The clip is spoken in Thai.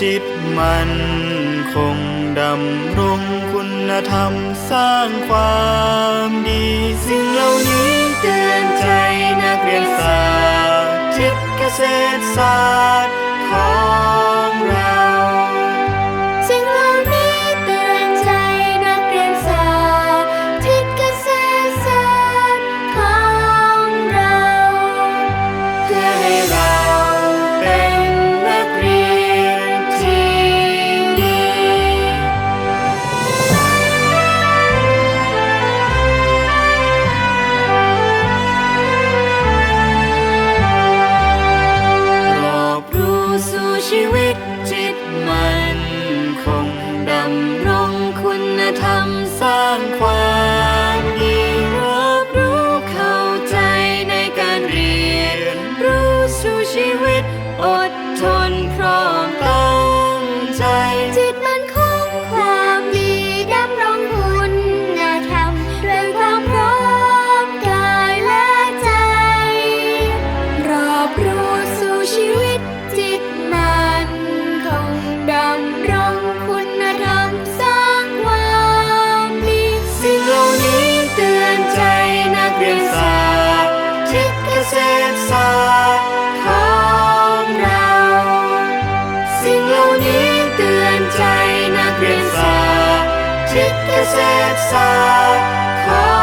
จิตมันคงดำรงคุณธรรมสร้างความดี สิ่งเหล่านี้เตือนใจนักเรียนศาสตร์ทิศเกษตรศาสตร์ของเราสิ่งเหล่านี้เตือ อดทนพร้อมตั้งใจ จิตมันคงความดีดำรงคุณธรรมด้วยความพร้อมกายและใจ รอบรู้สู่ชีวิตจิตมันคงดำรงคุณ ใจนัก